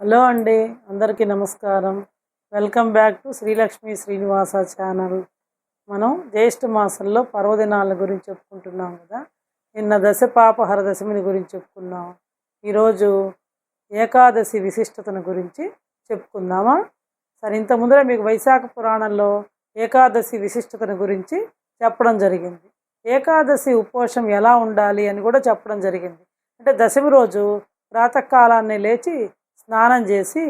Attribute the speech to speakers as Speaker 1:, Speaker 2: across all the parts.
Speaker 1: Hello అండి అందరికీ నమస్కారం. Welcome back to Sreelakshmi Srinivasa channel. మనం జ్యేష్ఠ మాసంలో పర్వదినాల గురించి చెప్పుకుంటున్నాం కదా. నిన్న దశ పాపహర హరదశమిని గురించి చెప్పుకున్నాం. ఈరోజు ఏకాదశి విశిష్టతను గురించి చెప్పుకుందామా? సరే ఇంత ముందర మీకు వైశాఖ పురాణంలో ఏకాదశి విశిష్టతను గురించి చెప్పడం జరిగింది. ఏకాదశి ఉపవాసం ఎలా ఉండాలి అని కూడా చెప్పడం జరిగింది. అంటే దశమి రోజు ప్రాతకాలాన్ని లేచి స్నానం చేసి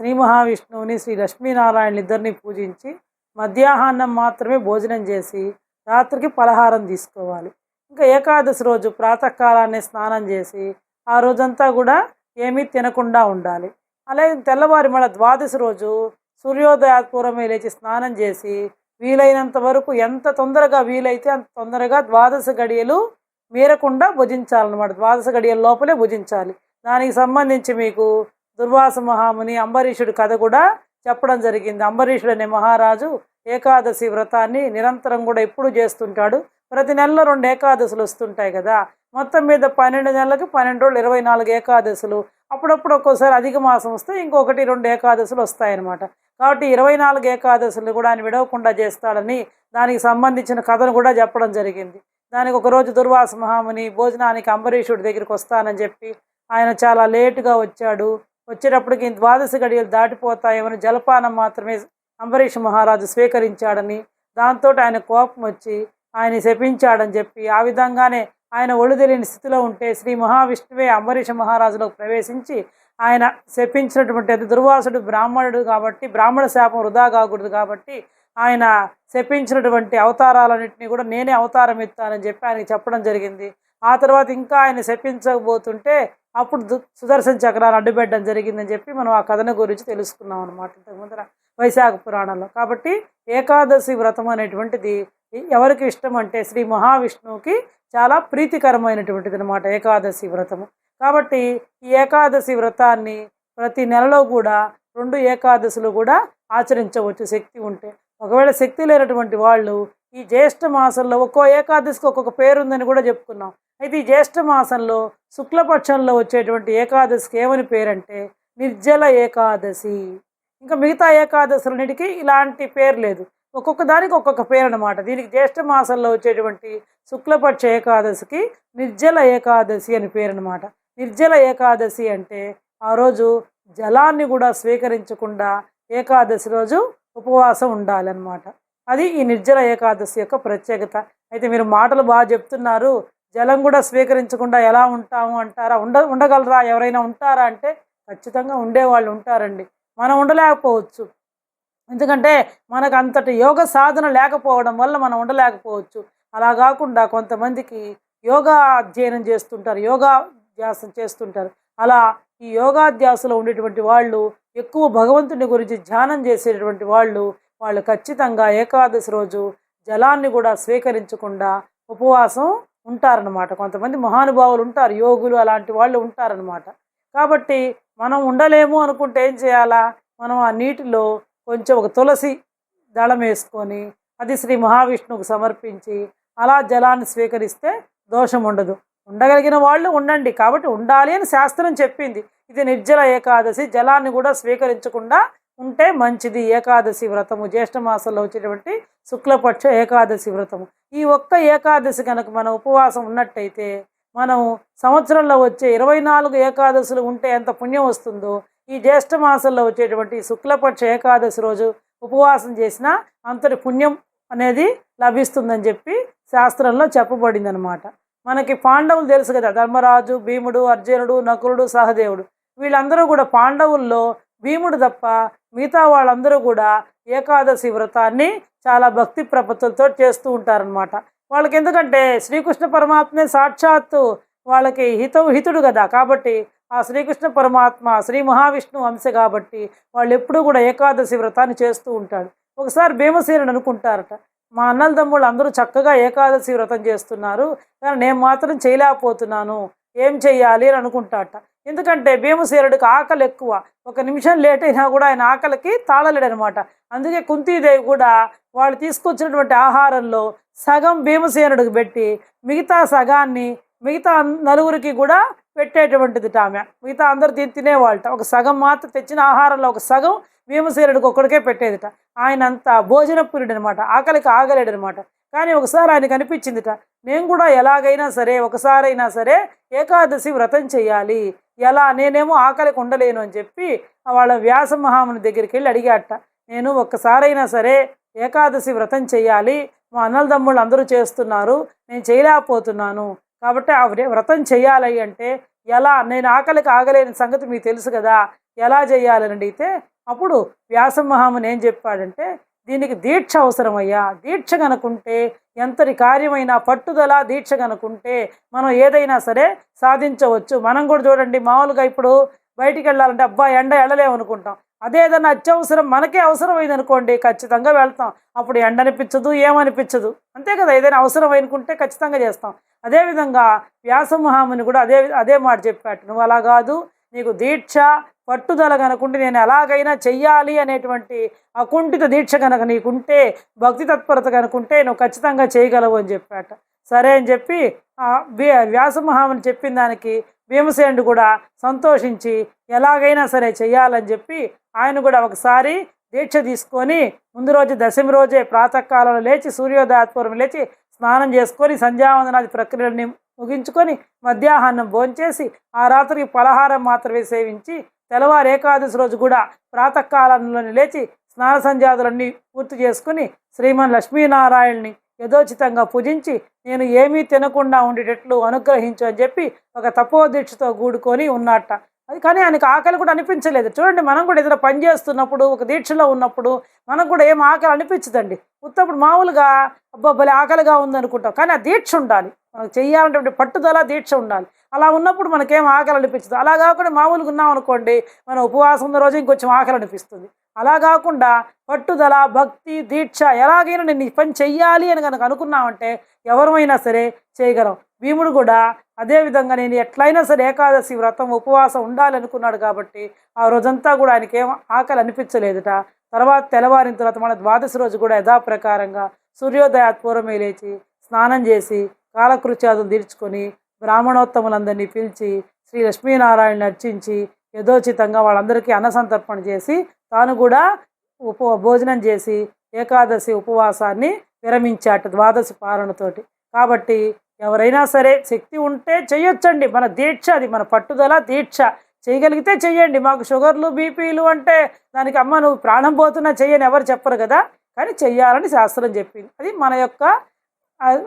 Speaker 1: శ్రీ మహావిష్ణువుని శ్రీ లక్ష్మీనారాయణ ఇద్దరిని పూజించి మధ్యాహ్నం మాత్రమే భోజనం చేసి రాత్రికి పలహారం తీసుకోవాలి. ఇంకా ఏకాదశి రోజు ప్రాతకాలాన్ని స్నానం చేసి ఆ రోజంతా కూడా ఏమీ తినకుండా ఉండాలి. అలాగే తెల్లవారి మళ్ళీ ద్వాదశి రోజు సూర్యోదయ పూర్వమే లేచి స్నానం చేసి వీలైనంత వరకు ఎంత తొందరగా వీలైతే అంత తొందరగా ద్వాదశ గడియలు మీరకుండా భుజించాలన్నమాట. ద్వాదశ గడియల లోపలే భుజించాలి. దానికి సంబంధించి మీకు దుర్వాస మహాముని అంబరీషుడి కథ కూడా చెప్పడం జరిగింది. అంబరీషుడు అనే మహారాజు ఏకాదశి వ్రతాన్ని నిరంతరం కూడా ఎప్పుడు చేస్తుంటాడు. ప్రతి నెలలో రెండు ఏకాదశులు వస్తుంటాయి కదా. మొత్తం మీద పన్నెండు నెలలకు పన్నెండు రోజులు ఇరవై నాలుగు ఏకాదశులు. అప్పుడప్పుడు ఒక్కోసారి అధిక మాసం వస్తే ఇంకొకటి రెండు ఏకాదశులు వస్తాయన్నమాట. కాబట్టి ఇరవై నాలుగు ఏకాదశులు కూడా ఆయన విడవకుండా చేస్తాడని దానికి సంబంధించిన కథను కూడా చెప్పడం జరిగింది. దానికి ఒకరోజు దుర్వాస మహాముని భోజనానికి అంబరీషుడి దగ్గరికి వస్తానని చెప్పి ఆయన చాలా లేటుగా వచ్చాడు. వచ్చేటప్పటికి ద్వాదశ గడియలు దాటిపోతాయేమని జలపానం మాత్రమే అంబరీష్ మహారాజు స్వీకరించాడని దాంతో ఆయన కోపం వచ్చి ఆయన శపించాడని చెప్పి ఆ విధంగానే ఆయన ఒళ్ళు తెలియని స్థితిలో ఉంటే శ్రీ మహావిష్ణువే అంబరీష మహారాజులో ప్రవేశించి ఆయన శపించినటువంటి దుర్వాసుడు బ్రాహ్మణుడు కాబట్టి బ్రాహ్మణ శాపం వృధా కాకూడదు కాబట్టి ఆయన శపించినటువంటి అవతారాలన్నింటినీ కూడా నేనే అవతారం ఎత్తానని చెప్పి ఆయనకి చెప్పడం జరిగింది. ఆ తర్వాత ఇంకా ఆయన శపించకపోతుంటే అప్పుడు దు- సుదర్శన చక్రాలు అడ్డుపెట్టడం జరిగిందని చెప్పి మనం ఆ కథను గురించి తెలుసుకున్నాం అనమాట ఇంతకుముందర వైశాఖ పురాణంలో. కాబట్టి ఏకాదశి వ్రతం అనేటువంటిది ఎవరికి ఇష్టం అంటే శ్రీ మహావిష్ణువుకి చాలా ప్రీతికరమైనటువంటిది అనమాట ఏకాదశి వ్రతము. కాబట్టి ఈ ఏకాదశి వ్రతాన్ని ప్రతి నెలలో కూడా రెండు ఏకాదశులు కూడా ఆచరించవచ్చు శక్తి ఉంటే. ఒకవేళ శక్తి లేనటువంటి వాళ్ళు ఈ జ్యేష్ఠ మాసంలో ఒక్కో ఏకాదశికి ఒక్కొక్క పేరు ఉందని కూడా చెప్పుకున్నాం. అయితే ఈ జ్యేష్ఠ మాసంలో శుక్లపక్షంలో వచ్చేటువంటి ఏకాదశికి ఏమని పేరంటే నిర్జల ఏకాదశి. ఇంకా మిగతా ఏకాదశులన్నిటికీ ఇలాంటి పేరు లేదు. ఒక్కొక్క దానికి ఒక్కొక్క పేరు అనమాట దీనికి జ్యేష్ఠ మాసంలో వచ్చేటువంటి శుక్లపక్ష ఏకాదశికి నిర్జల ఏకాదశి అని పేరు అనమాట నిర్జల ఏకాదశి అంటే ఆ రోజు జలాన్ని కూడా స్వీకరించకుండా ఏకాదశి రోజు ఉపవాసం ఉండాలన్నమాట. అది ఈ నిర్జల ఏకాదశి యొక్క ప్రత్యేకత. అయితే మీరు మాటలు బాగా చెప్తున్నారు జలం కూడా స్వీకరించకుండా ఎలా ఉంటాము అంటారా? ఉండ ఉండగలరా? ఎవరైనా ఉంటారా అంటే ఖచ్చితంగా ఉండేవాళ్ళు ఉంటారండి. మనం ఉండలేకపోవచ్చు. ఎందుకంటే మనకు అంతటి యోగ సాధన లేకపోవడం వల్ల మనం ఉండలేకపోవచ్చు. అలా కాకుండా కొంతమందికి యోగా అధ్యయనం చేస్తుంటారు యోగా ధ్యాసం చేస్తుంటారు. అలా ఈ యోగాధ్యాసలో ఉండేటువంటి వాళ్ళు ఎక్కువ భగవంతుని గురించి ధ్యానం చేసేటటువంటి వాళ్ళు వాళ్ళు ఖచ్చితంగా ఏకాదశి రోజు జలాన్ని కూడా స్వీకరించకుండా ఉపవాసం ఉంటారనమాట కొంతమంది మహానుభావులు ఉంటారు యోగులు అలాంటి వాళ్ళు ఉంటారనమాట కాబట్టి మనం ఉండలేము అనుకుంటే ఏం చేయాలా? మనం ఆ నీటిలో కొంచెం ఒక తులసి దళం వేసుకొని అది శ్రీ మహావిష్ణువుకు సమర్పించి అలా జలాన్ని స్వీకరిస్తే దోషం ఉండదు. ఉండగలిగిన వాళ్ళు ఉండండి. కాబట్టి ఉండాలి అని శాస్త్రం చెప్పింది. ఇది నిర్జల ఏకాదశి. జలాన్ని కూడా స్వీకరించకుండా ఉంటే మంచిది. ఏకాదశి వ్రతము. జ్యేష్ఠ మాసంలో వచ్చేటువంటి శుక్లపక్ష ఏకాదశి వ్రతము. ఈ ఒక్క ఏకాదశి కనుక మన ఉపవాసం ఉన్నట్టయితే మనం సంవత్సరంలో వచ్చే ఇరవై నాలుగు ఏకాదశులు ఉంటే ఎంత పుణ్యం వస్తుందో ఈ జ్యేష్ఠ మాసంలో వచ్చేటువంటి శుక్లపక్ష ఏకాదశి రోజు ఉపవాసం చేసినా అంతటి పుణ్యం అనేది లభిస్తుందని చెప్పి శాస్త్రంలో చెప్పబడింది అనమాట మనకి పాండవులు తెలుసు కదా ధర్మరాజు భీముడు అర్జునుడు నకులుడు సహదేవుడు. వీళ్ళందరూ కూడా పాండవుల్లో భీముడు తప్ప మిగతా వాళ్ళందరూ కూడా ఏకాదశి వ్రతాన్ని చాలా భక్తి ప్రపత్తులతో చేస్తూ ఉంటారనమాట వాళ్ళకి ఎందుకంటే శ్రీకృష్ణ పరమాత్మే సాక్షాత్తు వాళ్ళకి హితవు హితుడు కదా. కాబట్టి ఆ శ్రీకృష్ణ పరమాత్మ శ్రీ మహావిష్ణువు అంశ కాబట్టి వాళ్ళు ఎప్పుడూ కూడా ఏకాదశి వ్రతాన్ని చేస్తూ ఉంటారు. ఒకసారి భీమసేనుడు అనుకుంటారట మా అన్నల తమ్ముళ్ళు అందరూ చక్కగా ఏకాదశి వ్రతం చేస్తున్నారు. కానీ నేను మాత్రం చేయలేకపోతున్నాను. ఏం చెయ్యాలి అని అనుకుంటాట. ఎందుకంటే భీమసేనుడికి ఆకలి ఎక్కువ. ఒక నిమిషం లేట్ అయినా కూడా ఆయన ఆకలికి తాళలేడనమాట. అందుకే కుంతీదేవి కూడా వాళ్ళు తీసుకొచ్చినటువంటి ఆహారంలో సగం భీమసేనుడికి పెట్టి మిగతా సగాన్ని మిగతా నలుగురికి కూడా పెట్టేటువంటిది ఆమె మిగతా అందరు తిని తినేవాళ్ళట. ఒక సగం మాత్రం తెచ్చిన ఆహారంలో ఒక సగం భీమసేనుడికి ఒక్కడికే పెట్టేదిట. ఆయన అంత భోజన పురుడు అనమాట ఆకలికి ఆగలేడు అనమాట కానీ ఒకసారి ఆయనకు అనిపించిందిట నేను కూడా ఎలాగైనా సరే ఒకసారైనా సరే ఏకాదశి వ్రతం చేయాలి ఎలా? నేనేమో ఆకలికి ఉండలేను అని చెప్పి వాళ్ళ వ్యాస మహాముని దగ్గరికి వెళ్ళి అడిగాట. నేను ఒక్కసారైనా సరే ఏకాదశి వ్రతం చేయాలి మా అన్నల తమ్ముళ్ళు అందరూ చేస్తున్నారు. నేను చేయలేకపోతున్నాను. కాబట్టి ఆ వ్రతం చేయాలి అంటే ఎలా? నేను ఆకలికి ఆగలేని సంగతి మీకు తెలుసు కదా. ఎలా చేయాలని అడిగితే అప్పుడు వ్యాసమహాముని ఏం చెప్పాడంటే దీనికి దీక్ష అవసరమయ్యా. దీక్ష కనుకుంటే ఎంతటి కార్యమైనా పట్టుదల దీక్ష కనుకుంటే మనం ఏదైనా సరే సాధించవచ్చు. మనం కూడా చూడండి మామూలుగా ఇప్పుడు బయటికి వెళ్ళాలంటే అబ్బా ఎండ వెళ్ళలేము అనుకుంటాం అదేదన్నా అత్యవసరం మనకే అవసరమైంది అనుకోండి ఖచ్చితంగా వెళ్తాం. అప్పుడు ఎండ అనిపించదు ఏమనిపించదు. అంతే కదా ఏదైనా అవసరం అనుకుంటే ఖచ్చితంగా చేస్తాం. అదేవిధంగా వ్యాసమహాముని కూడా అదే అదే మాట చెప్పాడు. నువ్వు అలా కాదు నీకు దీక్ష పట్టుదల కనుకుంటే నేను ఎలాగైనా చెయ్యాలి అనేటువంటి అకుంఠిత దీక్ష కనుక నీకుంటే భక్తి తత్పరత కనుకుంటే నువ్వు ఖచ్చితంగా చేయగలవు అని చెప్పాట. సరే అని చెప్పి వ్యాసమహాముని చెప్పిన దానికి భీమసేనుడు కూడా సంతోషించి ఎలాగైనా సరే చేయాలని చెప్పి ఆయన కూడా ఒకసారి దీక్ష తీసుకొని ముందు రోజు దశమి రోజే ప్రాతకాలంలో లేచి సూర్యోదయాత్పూర్వం లేచి స్నానం చేసుకొని సంధ్యావందనాది ప్రక్రియలని ముగించుకొని మధ్యాహ్నం భోంచేసి ఆ రాత్రికి పలహారం మాత్రమే సేవించి తెల్లవారు ఏకాదశి రోజు కూడా ప్రాతకాలంలోని లేచి స్నాన సంధ్యాదులన్నీ పూర్తి చేసుకుని శ్రీమన్ లక్ష్మీనారాయణని యథోచితంగా పూజించి నేను ఏమీ తినకుండా ఉండేటట్లు అనుగ్రహించు అని చెప్పి ఒక తపోదీక్షతో కూడుకొని ఉన్నట్ట అది కానీ ఆయనకు ఆకలి కూడా అనిపించలేదు. చూడండి మనం కూడా ఏదైనా పని చేస్తున్నప్పుడు ఒక దీక్షలో ఉన్నప్పుడు మనకు కూడా ఏం ఆకలి అనిపించదండి. ఉత్తప్పుడు మామూలుగా అబ్బా భలే ఆకలిగా ఉందనుకుంటాం. కానీ ఆ దీక్ష ఉండాలి. మనకు చేయాలంటే పట్టుదల దీక్ష ఉండాలి. అలా ఉన్నప్పుడు మనకేం ఆకలి అనిపించదు. అలా కాకుండా మామూలుగా ఉన్నాం అనుకోండి మన ఉపవాసం ఉన్న రోజు ఇంకొంచెం ఆకలి అనిపిస్తుంది. అలా కాకుండా పట్టుదల భక్తి దీక్ష ఎలాగైనా నేను ఈ పని చెయ్యాలి అని కనుక అనుకున్నామంటే ఎవరమైనా సరే చేయగలం. భీముడు కూడా అదే విధంగా నేను ఎట్లయినా సరే ఏకాదశి వ్రతం ఉపవాసం ఉండాలి అనుకున్నాడు కాబట్టి ఆ రోజంతా కూడా ఆయనకి ఏం ఆకలి అనిపించలేదుట. తర్వాత తెల్లవారిన తర్వాత మన ద్వాదశి రోజు కూడా యథాప్రకారంగా సూర్యోదయాత్పూర్వమే లేచి స్నానం చేసి కాలకృత్యాదులు తీర్చుకొని బ్రాహ్మణోత్తములందరినీ పిలిచి శ్రీ లక్ష్మీనారాయణ అర్చించి యథోచితంగా వాళ్ళందరికీ అన్నసంతర్పణ చేసి తాను కూడా ఉప భోజనం చేసి ఏకాదశి ఉపవాసాన్ని విరమించాట ద్వాదశి పాలనతోటి. కాబట్టి ఎవరైనా సరే శక్తి ఉంటే చేయొచ్చండి. మన దీక్ష అది మన పట్టుదల దీక్ష. చేయగలిగితే చేయండి. మాకు షుగర్లు బీపీలు అంటే దానికి అమ్మ నువ్వు ప్రాణం పోతున్నా చెయ్యని ఎవరు చెప్పరు కదా. కానీ చెయ్యాలని శాస్త్రం చెప్పింది. అది మన యొక్క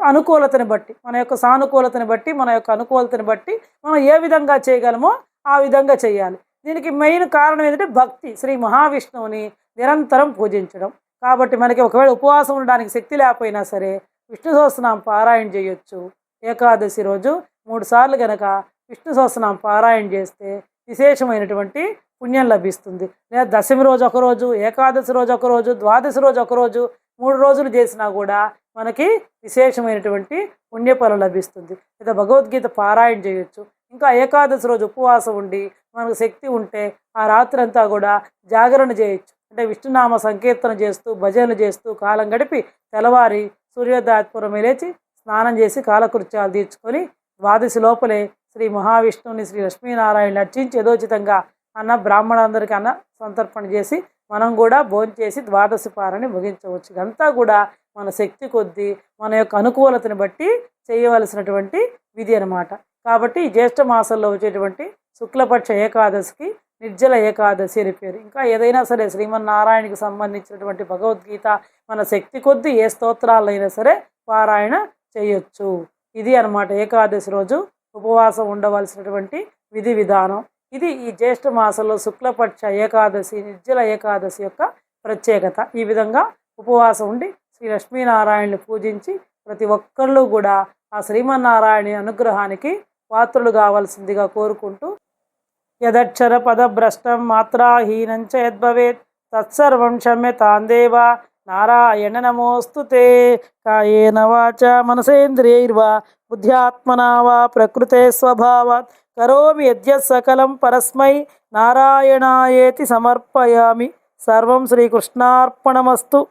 Speaker 1: అనుకూలతని బట్టి మన యొక్క సానుకూలతని బట్టి మన యొక్క అనుకూలతని బట్టి మనం ఏ విధంగా చేయగలమో ఆ విధంగా చేయాలి దీనికి మెయిన్ కారణం ఏంటంటే భక్తి. శ్రీ మహావిష్ణువుని నిరంతరం పూజించడం. కాబట్టి మనకి ఒకవేళ ఉపవాసం ఉండడానికి శక్తి లేకపోయినా సరే విష్ణు సహస్రనామం పారాయణ చేయొచ్చు. ఏకాదశి రోజు మూడు సార్లు గనక విష్ణు సహస్రనామం పారాయణ చేస్తే విశేషమైనటువంటి పుణ్యం లభిస్తుంది. లేదా దశమి రోజు ఒకరోజు ఏకాదశి రోజు ఒకరోజు ద్వాదశి రోజు ఒకరోజు మూడు రోజులు చేసినా కూడా మనకి విశేషమైనటువంటి పుణ్యఫలం లభిస్తుంది. లేదా భగవద్గీత పారాయణ చేయొచ్చు. ఇంకా ఏకాదశి రోజు ఉపవాసం ఉండి మనకు శక్తి ఉంటే ఆ రాత్రి అంతా కూడా జాగరణ చేయొచ్చు. అంటే విష్ణునామ సంకీర్తన చేస్తూ భజనలు చేస్తూ కాలం గడిపి తెల్లవారి సూర్యోదయాత్పురం లేచి స్నానం చేసి కాలకృత్యాలు తీర్చుకొని ద్వాదశి లోపలే శ్రీ మహావిష్ణువుని శ్రీ లక్ష్మీనారాయణ నర్చించి యథోచితంగా అన్న బ్రాహ్మణులందరికీ అన్న సంతర్పణ చేసి మనం కూడా భోంచేసి ద్వాదశి పారని ముగించవచ్చు. ఇదంతా కూడా మన శక్తి కొద్దీ మన యొక్క అనుకూలతని బట్టి చేయవలసినటువంటి విధి అన్నమాట. కాబట్టి ఈ జ్యేష్ఠ మాసంలో వచ్చేటువంటి శుక్లపక్ష ఏకాదశికి నిర్జల ఏకాదశి అని పేరు. ఇంకా ఏదైనా సరే శ్రీమన్నారాయణకి సంబంధించినటువంటి భగవద్గీత మన శక్తి కొద్దీ ఏ స్తోత్రాలైనా సరే పారాయణ చేయొచ్చు. ఇది అన్నమాట ఏకాదశి రోజు ఉపవాసం ఉండవలసినటువంటి విధి విధానం. ఇది ఈ జ్యేష్ఠ మాసంలో శుక్లపక్ష ఏకాదశి నిర్జల ఏకాదశి యొక్క ప్రత్యేకత. ఈ విధంగా ఉపవాసం ఉండి శ్రీ లక్ష్మీనారాయణని పూజించి ప్రతి ఒక్కళ్ళు కూడా ఆ శ్రీమన్నారాయణ అనుగ్రహానికి పాత్రులు కావాల్సిందిగా కోరుకుంటూ యదక్షర పదభ్రష్టం మాత్రాహీనం చ యద్భవేత్ తత్సర్వం క్షమ్యతాందేవ నారాయణ నమోస్తు కాయేన వాచ మనసేంద్రియైర్వా. బుద్ధ్యాత్మనా వా ప్రకృతే స్వభావాత్. కరోమి యద్యత్ సకలం పరస్మై. నారాయణాయేతి సమర్పయామి. సర్వం శ్రీకృష్ణార్పణమస్తు.